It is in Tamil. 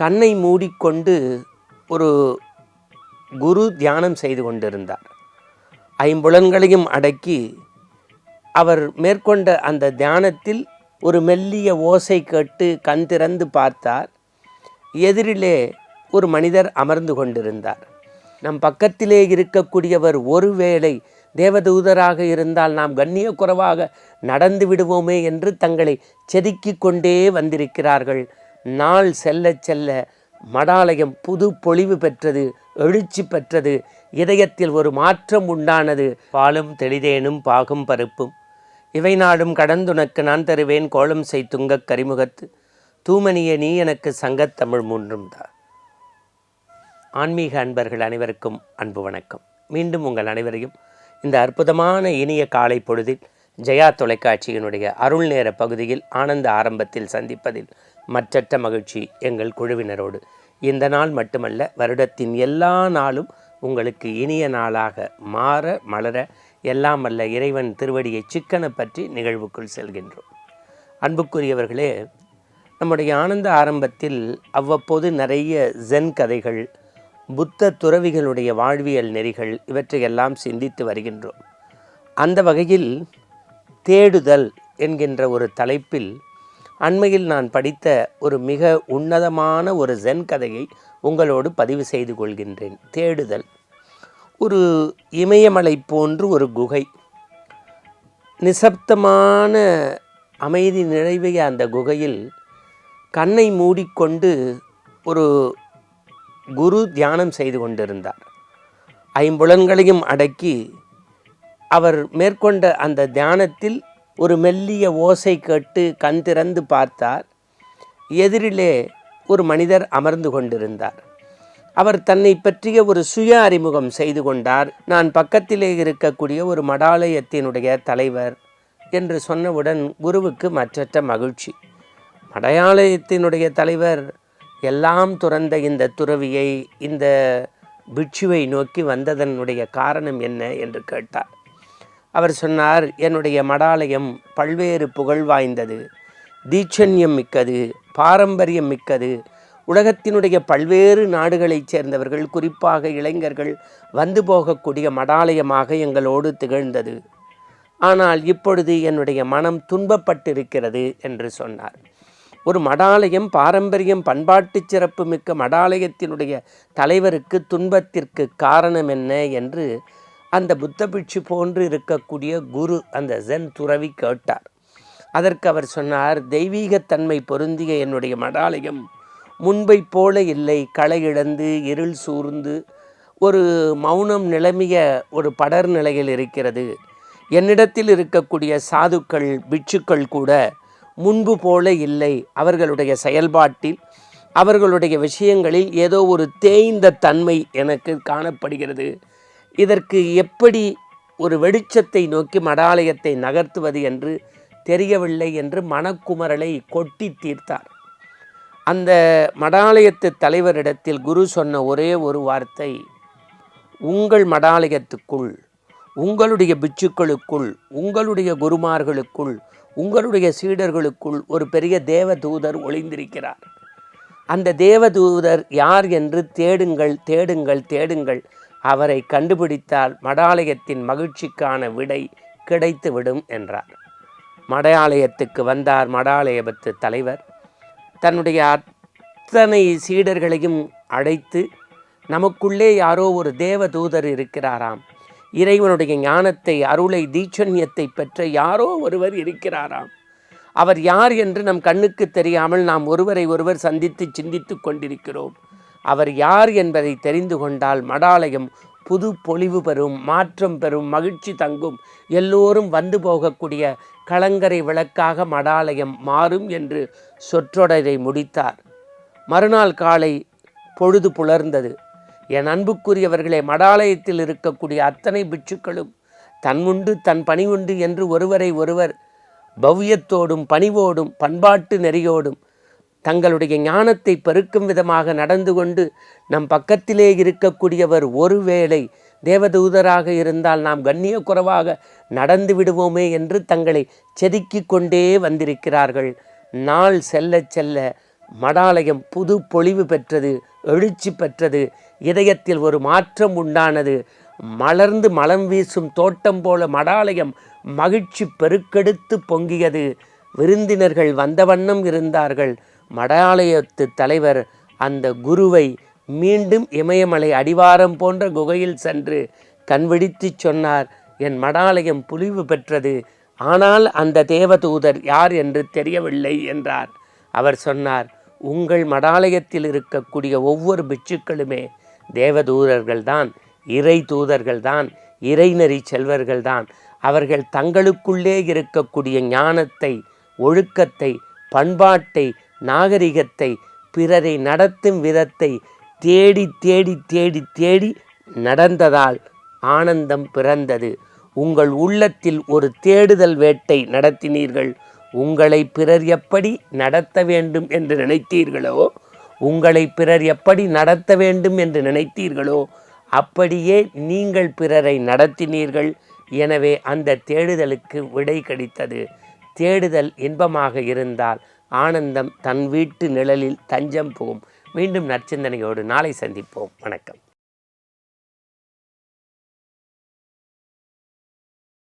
கண்ணை மூடிக்கொண்டு ஒரு குரு தியானம் செய்து கொண்டிருந்தார். ஐம்புலன்களையும் அடக்கி அவர் மேற்கொண்ட அந்த தியானத்தில் ஒரு மெல்லிய ஓசை கேட்டு கண் திறந்து பார்த்தார். எதிரிலே ஒரு மனிதர் அமர்ந்து கொண்டிருந்தார். நம் பக்கத்திலே இருக்கக்கூடியவர் ஒருவேளை தேவதூதராக இருந்தால் நாம் கண்ணிய குறைவாக நடந்து விடுவோமே என்று தங்களை செதுக்கி கொண்டே வந்திருக்கிறார்கள். நாள் செல்ல செல்ல மடாலயம் புது பொலிவு பெற்றது எழுச்சி பெற்றது இதயத்தில் ஒரு மாற்றம் உண்டானது. பாலும் தெளிதேனும் பாகும் பருப்பும். இவை நாடும் கடந்துனக்கு நான் தருவேன் கோலம் செய் துங்கக் கரிமுகத்து. தூமணிய நீ எனக்கு சங்கத்தமிழ் மூன்றும் தான் ஆன்மீக அன்பர்கள் அனைவருக்கும் அன்பு வணக்கம். மீண்டும் உங்கள் அனைவரையும் இந்த அற்புதமான இனிய காலை பொழுதில் ஜெயா தொலைக்காட்சியினுடைய அருள் நேர பகுதியில் ஆனந்த ஆரம்பத்தில் சந்திப்பதில் மற்றற்ற மகிழ்ச்சி எங்கள் குழுவினரோடு. இந்த நாள் மட்டுமல்ல வருடத்தின் எல்லா நாளும் உங்களுக்கு இனிய நாளாக மாற மலர எல்லாம் அல்ல இறைவன் திருவடியை சிக்கனை பற்றி நிகழ்வுக்குள் செல்கின்றோம். அன்புக்குரியவர்களே நம்முடைய ஆனந்த ஆரம்பத்தில் அவ்வப்போது நிறைய ஜென் கதைகள் புத்த துறவிகளுடைய வாழ்வியல் நெறிகள் இவற்றையெல்லாம் சிந்தித்து வருகின்றோம். அந்த வகையில் தேடுதல் என்கின்ற ஒரு தலைப்பில் அண்மையில் நான் படித்த ஒரு மிக உன்னதமான ஒரு ஜென் கதையை உங்களோடு பதிவு செய்து கொள்கின்றேன். தேடுதல். ஒரு இமயமலை போன்று ஒரு குகை. நிசப்தமான அமைதி நிறைவிய அந்த குகையில் கண்ணை மூடிக்கொண்டு ஒரு குரு தியானம் செய்து கொண்டிருந்தார். ஐம்புலன்களையும் அடக்கி அவர் மேற்கொண்ட அந்த தியானத்தில் ஒரு மெல்லிய ஓசை கேட்டு கண் திறந்து பார்த்தார். எதிரிலே ஒரு மனிதர் அமர்ந்து கொண்டிருந்தார். அவர் தன்னை பற்றிய ஒரு சுய அறிமுகம் செய்து கொண்டார். நான் பக்கத்திலே இருக்கக்கூடிய ஒரு மடாலயத்தினுடைய தலைவர் என்று சொன்னவுடன் குருவுக்கு மற்றற்ற மகிழ்ச்சி. மடையாலயத்தினுடைய தலைவர் எல்லாம் துறந்த இந்த துறவியை இந்த பிட்சுவை நோக்கி வந்ததனுடைய காரணம் என்ன என்று கேட்டார். அவர் சொன்னார் என்னுடைய மடாலயம் பல்வேறு புகழ் வாய்ந்தது. தீட்சண்யம் மிக்கது பாரம்பரியம் மிக்கது. உலகத்தினுடைய பல்வேறு நாடுகளைச் சேர்ந்தவர்கள் குறிப்பாக இளைஞர்கள் வந்து போகக்கூடிய மடாலயமாக எங்களோடு திகழ்ந்தது. ஆனால் இப்பொழுது என்னுடைய மனம் துன்பப்பட்டிருக்கிறது என்று சொன்னார். ஒரு மடாலயம் பாரம்பரியம் பண்பாட்டு சிறப்பு மிக்க மடாலயத்தினுடைய தலைவருக்கு துன்பத்திற்கு காரணம் என்ன என்று அந்த புத்த பிட்சு போன்று இருக்கக்கூடிய குரு அந்த ஜென் துறவி கேட்டார். அதற்கு அவர் சொன்னார் தெய்வீகத்தன்மை பொருந்திய என்னுடைய மடாலயம் முன்பை போல இல்லை. களை இழந்து இருள் சூர்ந்து ஒரு மௌனம் நிலமிய ஒரு படர் நிலையில் இருக்கிறது. என்னிடத்தில் இருக்கக்கூடிய சாதுக்கள் பிட்சுக்கள் கூட முன்பு போல இல்லை. அவர்களுடைய செயல்பாட்டில் அவர்களுடைய விஷயங்களில் ஏதோ ஒரு தேய்ந்த தன்மை எனக்கு காணப்படுகிறது. இதற்கு எப்படி ஒரு வெளிச்சத்தை நோக்கி மடாலயத்தை நகர்த்துவது என்று தெரியவில்லை என்று மனக்குமரலை கொட்டி தீர்த்தார். அந்த மடாலயத்து தலைவரிடத்தில் குரு சொன்ன ஒரே ஒரு வார்த்தை உங்கள் மடாலயத்துக்குள் உங்களுடைய பிச்சுக்களுக்குள் உங்களுடைய குருமார்களுக்குள் உங்களுடைய சீடர்களுக்குள் ஒரு பெரிய தேவதூதர் ஒளிந்திருக்கிறார். அந்த தேவதூதர் யார் என்று தேடுங்கள் தேடுங்கள் தேடுங்கள். அவரை கண்டுபிடித்தால் மடாலயத்தின் மகிழ்ச்சிக்கான விடை கிடைத்துவிடும் என்றார். மடாலயத்துக்கு வந்தார் மடாலயபத்து தலைவர். தன்னுடைய அத்தனை சீடர்களையும் அழைத்து நமக்குள்ளே யாரோ ஒரு தேவதூதர் இருக்கிறாராம். இறைவனுடைய ஞானத்தை அருளை தீட்சண்யத்தை பெற்ற யாரோ ஒருவர் இருக்கிறாராம். அவர் யார் என்று நம் கண்ணுக்கு தெரியாமல் நாம் ஒருவரை ஒருவர் சந்தித்து சிந்தித்து கொண்டிருக்கிறோம். அவர் யார் என்பதை தெரிந்து கொண்டால் மடாலயம் புது பொலிவு பெறும் மாற்றம் பெறும் மகிழ்ச்சி தங்கும். எல்லோரும் வந்து போகக்கூடிய கலங்கரை விளக்காக மடாலயம் மாறும் என்று சொற்றொடரை முடித்தார். மறுநாள் காலை பொழுது புலர்ந்தது. என் அன்புக்குரியவர்களே மடாலயத்தில் இருக்கக்கூடிய அத்தனை பிட்சுக்களும் தன் உண்டு தன் பணி உண்டு என்று ஒருவரை ஒருவர் பவ்யத்தோடும் பணிவோடும் பண்பாட்டு நெறியோடும் தங்களுடைய ஞானத்தை பெருக்கும் விதமாக நடந்து கொண்டு நம் பக்கத்திலே இருக்கக்கூடியவர் ஒருவேளை தேவதூதராக இருந்தால் நாம் கண்ணிய குறைவாக நடந்து விடுவோமே என்று தங்களை செதுக்கிக் கொண்டே வந்திருக்கிறார்கள். நாள் செல்ல செல்ல மடாலயம் புது பொலிவு பெற்றது எழுச்சி பெற்றது இதயத்தில் ஒரு மாற்றம் உண்டானது. மலர்ந்து மலம் வீசும் தோட்டம் போல மடாலயம் மகிழ்ச்சி பெருக்கெடுத்து பொங்கியது. விருந்தினர்கள் வந்த வண்ணம் இருந்தார்கள். மடாலயத்து தலைவர் அந்த குருவை மீண்டும் இமயமலை அடிவாரம் போன்ற குகையில் சென்று கண்விழித்துச் சொன்னார் என் மடாலயம் புலிவு பெற்றது. ஆனால் அந்த தேவதூதர் யார் என்று தெரியவில்லை என்றார். அவர் சொன்னார் உங்கள் மடாலயத்தில் இருக்கக்கூடிய ஒவ்வொரு பிட்சுக்களுமே தேவதூதர்கள்தான் இறை தூதர்கள்தான் இறைநெறி செல்வர்கள்தான் அவர்கள் தங்களுக்குள்ளே இருக்கக்கூடிய ஞானத்தை ஒழுக்கத்தை பண்பாட்டை நாகரிகத்தை பிறரை நடத்தும் விதத்தை தேடி தேடி தேடி தேடி நடந்ததால் ஆனந்தம் பிறந்தது. உங்கள் உள்ளத்தில் ஒரு தேடுதல் வேட்டை நடத்தினீர்கள். உங்களை பிறர் எப்படி நடத்த வேண்டும் என்று நினைத்தீர்களோ உங்களை பிறர் எப்படி நடத்த வேண்டும் என்று நினைத்தீர்களோ அப்படியே நீங்கள் பிறரை நடத்தினீர்கள். எனவே அந்த தேடுதலுக்கு விடை கிடைத்தது. தேடுதல் இன்பமாக இருந்தால் ஆனந்தம் தன் வீட்டு நிழலில் தஞ்சம் போகும். மீண்டும் நற்சிந்தனையோடு நாளை சந்திப்போம். வணக்கம்.